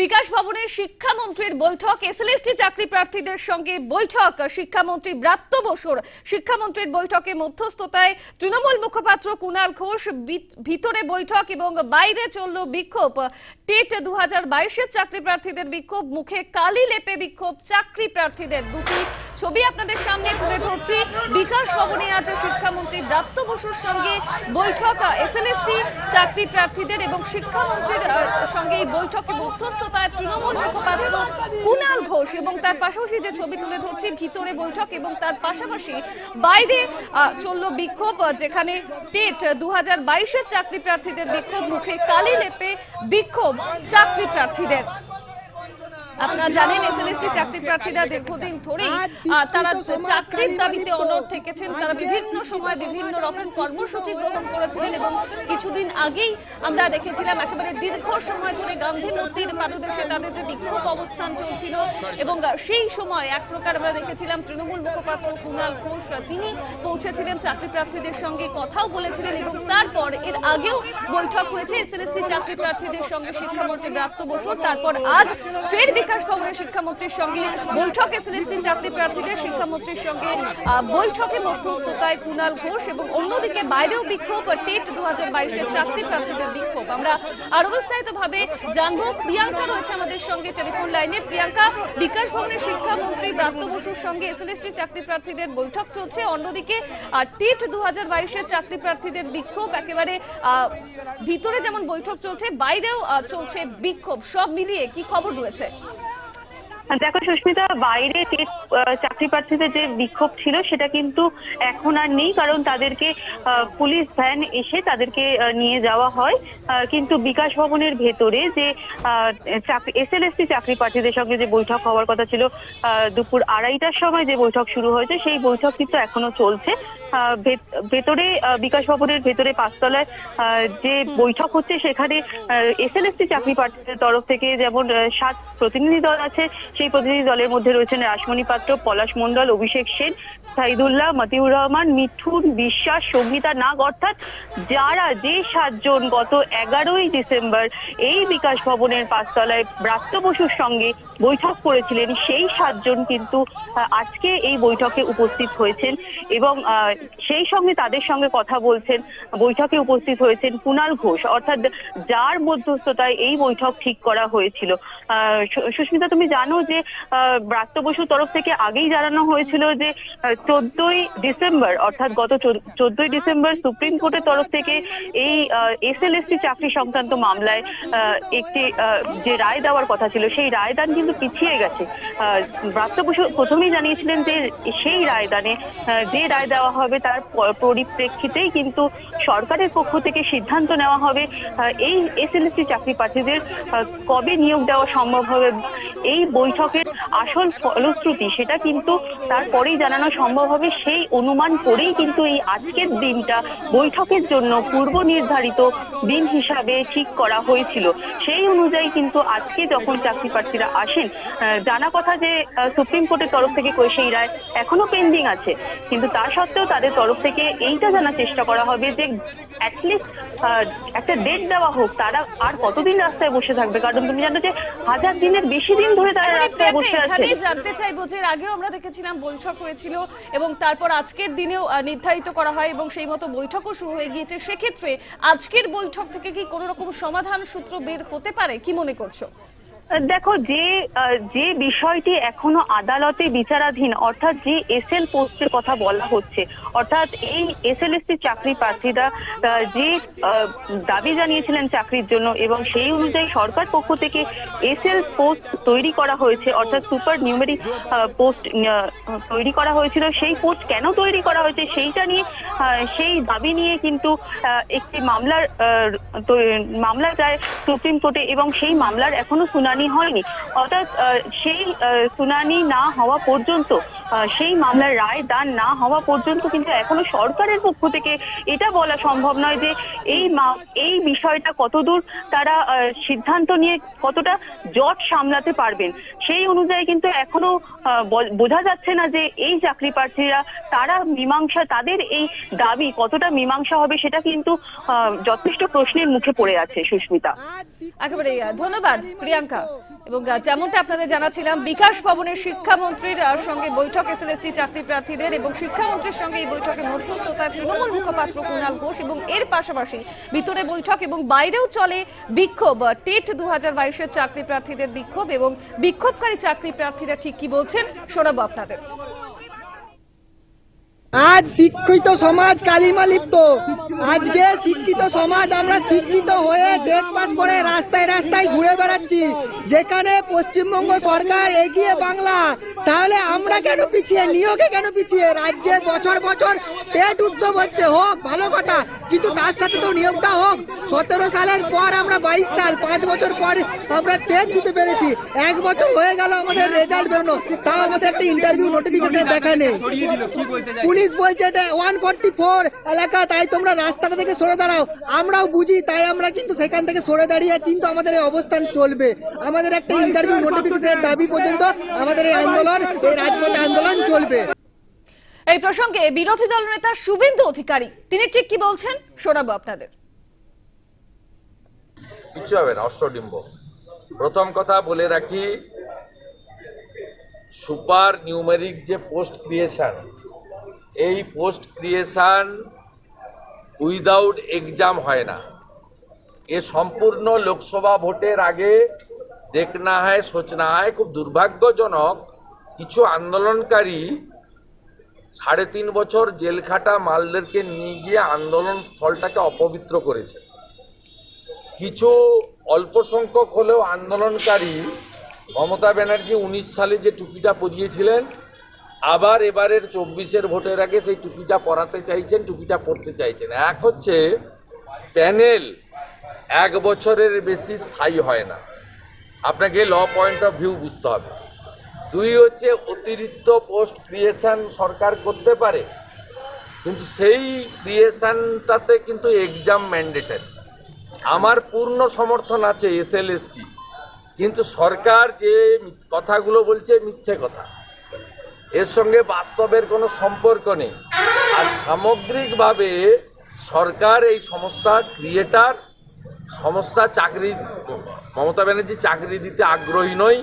বিকাশ ভবনে শিক্ষামন্ত্রীর বৈঠক। এসএলএসটি চাকরি প্রার্থীদের সঙ্গে বৈঠক। শিক্ষামন্ত্রী ব্রাত্য বসুর শিক্ষামন্ত্রীর বৈঠকে মধ্যস্থতায় তৃণমূল মুখপাত্র কুণাল ঘোষ ভিতরে বৈঠক এবং বাইরে চলল বিক্ষোভ। টেট দু হাজার বাইশের চাকরি প্রার্থীদের বিক্ষোভ, মুখে কালি লেপে বিক্ষোভ, চাকরি প্রার্থীদের দুটি ছবি আপনাদের সামনে তুলে ধরছি। বিকাশ ভবনে আজ শিক্ষামন্ত্রী ব্রাত্য বসুর সঙ্গে বৈঠক। এস এন এস এসএলএসটি চাকরি প্রার্থীদের এবং শিক্ষামন্ত্রীর সঙ্গে এই বৈঠকে মধ্যস্থতায় তৃণমূল মুখপাত্র কুণাল ঘোষ এবং তার পাশাপাশি যে ছবি তুলে ধরছি, ভিতরে বৈঠক এবং তার পাশাপাশি বাইরে চলল বিক্ষোভ যেখানে টেট দু হাজার চাকরি প্রার্থীদের বিক্ষোভ, মুখে কালি লেপে বিক্ষোভ চাকরি প্রার্থীদের। আপনারা জানেন এসএলএসটি চাকরি প্রার্থীরা দীর্ঘদিন ধরেই তারা চাকরির দাবিতে অনড় থেকেছেন তারা বিভিন্ন সময় বিভিন্ন রকম কর্মসূচি গ্রহণ করেছিলেন এবং কিছুদিন আগেই আমরা দেখেছিলাম একেবারে দীর্ঘ সময় ধরে গান্ধী মূর্তির পাদদেশে তাদের যে বিক্ষোভ অবস্থান চলছিল এবং সেই সময় এক প্রকার আমরা দেখেছিলাম তৃণমূল মুখপাত্র কুণাল ঘোষ তিনি পৌঁছেছিলেন চাকরি প্রার্থীদের সঙ্গে কথাও বলেছিলেন এবং তারপর এর আগেও বৈঠক হয়েছে এসএলএসটি চাকরি প্রার্থীদের সঙ্গে শিক্ষামন্ত্রী ব্রাত্য বসু। তারপর আজ ফের বিকাশ ভবনের শিক্ষামন্ত্রীর সঙ্গে, বৈঠক এসএলএসটি চাকরি প্রার্থীদের শিক্ষামন্ত্রীর সঙ্গে বৈঠকে মধ্যস্থতায় কুণাল ঘোষ এবং অন্যদিকে বাইরেও বিক্ষোভ টেট দু হাজার বাইশের চাকরি প্রার্থীদের বিক্ষোভ। আমরা আরও বিস্তারিত ভাবে জানব, প্রিয়াঙ্কা রয়েছে আমাদের সঙ্গে টেলিফোন লাইনে। প্রিয়াঙ্কা, বিকাশ ভবনের শিক্ষামন্ত্রী ব্রাত্য বসুর সঙ্গে এসএলএসটি চাকরি প্রার্থীদের বৈঠক চলছে। অন্যদিকে টেট দু হাজার বাইশের চাকরি প্রার্থীদের বিক্ষোভ, একেবারে ভিতরে যেমন বৈঠক চলছে, বাইরেও চলছে বিক্ষোভ। সব মিলিয়ে কি খবর রয়েছে? দেখো সুস্মিতা, বাইরে টেট চাকরি প্রার্থীদের যে বিক্ষোভ ছিল, সেটা কিন্তু এখন আর নেই, কারণ তাদেরকে পুলিশ ভ্যান এসে তাদেরকে নিয়ে যাওয়া হয়। কিন্তু বিকাশ ভবনের ভেতরে যে এসএলএসটি চাকরি প্রার্থীদের সঙ্গে যে বৈঠক হওয়ার কথা ছিল দুপুর আড়াইটার সময় যে বৈঠক শুরু হয়েছে, সেই বৈঠক কিন্তু এখনও চলছে। ভেতরে বিকাশ ভবনের ভেতরে পাঁচতলায় যে বৈঠক হচ্ছে সেখানে এস এসএলএসটি চাকরি প্রার্থীদের তরফ থেকে যেমন সাত প্রতিনিধি দল আছে সেই প্রতিনিধি দলের মধ্যে রয়েছেন রাসমণি পাত্র পলাশ মণ্ডল অভিষেক সেন সাইদুল্লাহ মতিউর রহমান মিঠুন বিশ্বাস সঙ্গীতা নাগ অর্থাৎ যারা যে সাতজন গত এগারোই ডিসেম্বর এই বিকাশ ভবনের পাঁচতলায় ব্রাত্য বসুর সঙ্গে বৈঠক করেছিলেন। সেই সাতজন কিন্তু আজকে এই বৈঠকে উপস্থিত হয়েছেন এবং সেই সঙ্গে তাদের সঙ্গে কথা বলছেন, বৈঠকে উপস্থিত হয়েছেন কুণাল ঘোষ। অর্থাৎ যার মধ্যস্থতায় এই বৈঠক ঠিক করা হয়েছিল। সুস্মিতা, তুমি জানো যে ব্রাত্য বসুর তরফ থেকে আগেই জানানো হয়েছিল যে চোদ্দই ডিসেম্বর, অর্থাৎ গত চোদ্দই ডিসেম্বর সুপ্রিম কোর্টের তরফ থেকে এই এসএলএসটি চাকরি সংক্রান্ত মামলায় একটি যে রায় দেওয়ার কথা ছিল, সেই রায়দান কিন্তু পিছিয়ে গেছে। ব্রাত্য বসু প্রথমেই জানিয়েছিলেন যে সেই রায়দানে যে রায় দেওয়া হবে তার পরিপ্রেক্ষিতেই কিন্তু সরকারের পক্ষ থেকে সিদ্ধান্ত নেওয়া হবে এই এসএলএসটি চাকরি প্রার্থীদের কবে নিয়োগ দেওয়া সম্ভব হবে এই বৈঠকের আসল ফলশ্রুতি সেটা কিন্তু তারপরেই জানানো সম্ভব হবে। সেই অনুমান করেই কিন্তু এই আজকের দিনটা বৈঠকের জন্য পূর্ব নির্ধারিত দিন হিসাবে ঠিক করা হয়েছিল। সেই অনুযায়ী কিন্তু আজকে যখন চাকরি প্রার্থীরা আসেন জানা কথা যে সুপ্রিম কোর্টের তরফ থেকে কই সেই রায় এখনও পেন্ডিং আছে কিন্তু তা সত্ত্বেও তাদের তরফ থেকে এইটা জানার চেষ্টা করা হবে যে অ্যাটলিস্ট একটা ডেট দেওয়া হোক তারা আর কতদিন রাস্তায় বসে থাকবে? কারণ তুমি জানো যে হাজার দিনের বেশি দিন ধরে তারা রাস্তায় বসে আছে। জানতে চাইব যে আগেও আমরা দেখেছিলাম বৈঠক হয়েছিল এবং তারপর আজকের দিনেও নির্ধারিত করা হয় এবং সেই মতো বৈঠকও শুরু হয়ে গিয়েছে। সেক্ষেত্রে আজকের বৈঠক থেকে কি কোনো রকম সমাধান সূত্র বের হতে পারে? কি মনে করছ? দেখো, যে যে বিষয়টি এখনও আদালতে বিচারাধীন, অর্থাৎ যে এসএল পোস্টের কথা বলা হচ্ছে, অর্থাৎ এই এস এল এসএলএসটি চাকরি প্রার্থীরা যে দাবি জানিয়েছিলেন চাকরির জন্য এবং সেই অনুযায়ী সরকার পক্ষ থেকে এসএল পোস্ট তৈরি করা হয়েছে, অর্থাৎ সুপার নিউমেরিক পোস্ট তৈরি করা হয়েছিল, সেই পোস্ট কেন তৈরি করা হয়েছে সেইটা নিয়ে সেই দাবি নিয়ে কিন্তু একটি মামলার মামলা যায় সুপ্রিম কোর্টে এবং সেই মামলার এখনও শুনানি হয়নি। অর্থাৎ সেই শুনানি না হওয়া পর্যন্ত সেই মামলার রায় দান না হওয়া পর্যন্ত কিন্তু এখনও সরকারের পক্ষ থেকে এটা বলা সম্ভব নয় যে এই এই বিষয়টা কতদূর তারা সিদ্ধান্ত নিয়ে কতটা জট সামলাতে পারবেন, সেই অনুযায়ী কিন্তু এখনও বোঝা যাচ্ছে না যে এই চাকরি প্রার্থীরা তারা মীমাংসা, তাদের এই দাবি কতটা মীমাংসা হবে সেটা কিন্তু যথেষ্ট প্রশ্নের মুখে পড়ে আছে সুস্মিতা। একেবারে ধন্যবাদ, প্রিয়াঙ্কা। এবং যেমনটা আপনাদের জানাচ্ছিলাম, বিকাশ ভবনের শিক্ষামন্ত্রীর সঙ্গে বৈঠক, এসএলএসটি চাকরি প্রার্থীদের এবং শিক্ষামন্ত্রীর সঙ্গে এই বৈঠকে মধ্যস্থতায় তৃণমূল মুখপাত্র কুণাল ঘোষ এবং এর পাশাপাশি ভিতরে বৈঠক এবং বাইরেও চলে বিক্ষোভ। টেট দু হাজার বাইশের চাকরি প্রার্থীদের বিক্ষোভ এবং বিক্ষোভকারী চাকরি প্রার্থীরা ঠিক কি বলছেন, শোনাবো আপনাদের। আজ শিক্ষিত সমাজ কালিমা লিপ্ত। আজকে শিক্ষিত সমাজ আমরা শিক্ষিত হয়ে ডেট পাস করে রাস্তায় রাস্তায় ঘুরে বেড়াচ্ছি। যেখানে পশ্চিমবঙ্গ সরকার এগিয়ে বাংলা তাহলে আমরা কেন পিছিয়ে নিয়োগে কেন পিছিয়ে? রাজ্যে বছর বছর টেট উৎসব হচ্ছে হোক ভালো কথা। কিন্তু তার সাথে তো নিয়োগটা হোক। সতেরো সালের পর আমরা বাইশ সাল পাঁচ বছর পর আমরা টেট দিতে পেরেছি। এক বছর হয়ে গেল আমাদের রেজাল্ট বেরোনো। তাও আমাদের একটা ইন্টারভিউ নোটিফিকেশন দেখা নেই পুলিশ বলছে এটা ওয়ান ফোর্টি ফোর এলাকা তাই তোমরা রাস্তাটা থেকে সরে দাঁড়াও। আমরাও বুঝি তাই আমরা কিন্তু সেখান থেকে সরে দাঁড়িয়ে কিন্তু আমাদের এই অবস্থান চলবে। আমাদের একটা ইন্টারভিউ নোটিফিকেশনের দাবি পর্যন্ত আমাদের এই আন্দোলন এই রাজপথে আন্দোলন চলবে। এই প্রসঙ্গে বিরোধী দল নেতা শুভেন্দু অধিকারী তিনি ঠিক কি বলছেন? শোনাবো আপনাদের। কিছু হবে না অশ্বডিম্ব। প্রথম কথা বলে রাখি সুপার নিউমেরিক যে পোস্ট ক্রিয়েশন এই পোস্ট ক্রিয়েশন উইদাউট এক্সাম হয় না। এ সম্পূর্ণ লোকসভা ভোটের আগে দেখনা হয় সোচনা হয় খুব দুর্ভাগ্যজনক কিছু আন্দোলনকারী সাড়ে তিন বছর জেল খাটা মালদেরকে নিয়ে গিয়ে আন্দোলন স্থলটাকে অপবিত্র করেছে। কিছু অল্প সংখ্যক হলেও আন্দোলনকারী মমতা ব্যানার্জি উনিশ সালে যে টুপিটা পরিয়েছিলেন আবার এবারের চব্বিশের ভোটের আগে সেই টুপিটা পরাতে চাইছেন, টুপিটা পরতে চাইছেন। এক হচ্ছে, প্যানেল এক বছরের বেশি স্থায়ী হয় না। আপনাকে ল পয়েন্ট অফ ভিউ বুঝতে হবে। দুই হচ্ছে, অতিরিক্ত পোস্ট ক্রিয়েশন সরকার করতে পারে, কিন্তু সেই ক্রিয়েশনটাতে কিন্তু এক্সাম ম্যান্ডেটেড আমার পূর্ণ সমর্থন আছে এসএলএসটি কিন্তু সরকার যে কথাগুলো বলছে, মিথ্যে কথা। এর সঙ্গে বাস্তবের কোনো সম্পর্ক নেই। আর সামগ্রিকভাবে সরকার এই সমস্যা ক্রিয়েটার সমস্যা চাকরি, মমতা ব্যানার্জি চাকরি দিতে আগ্রহী নয়।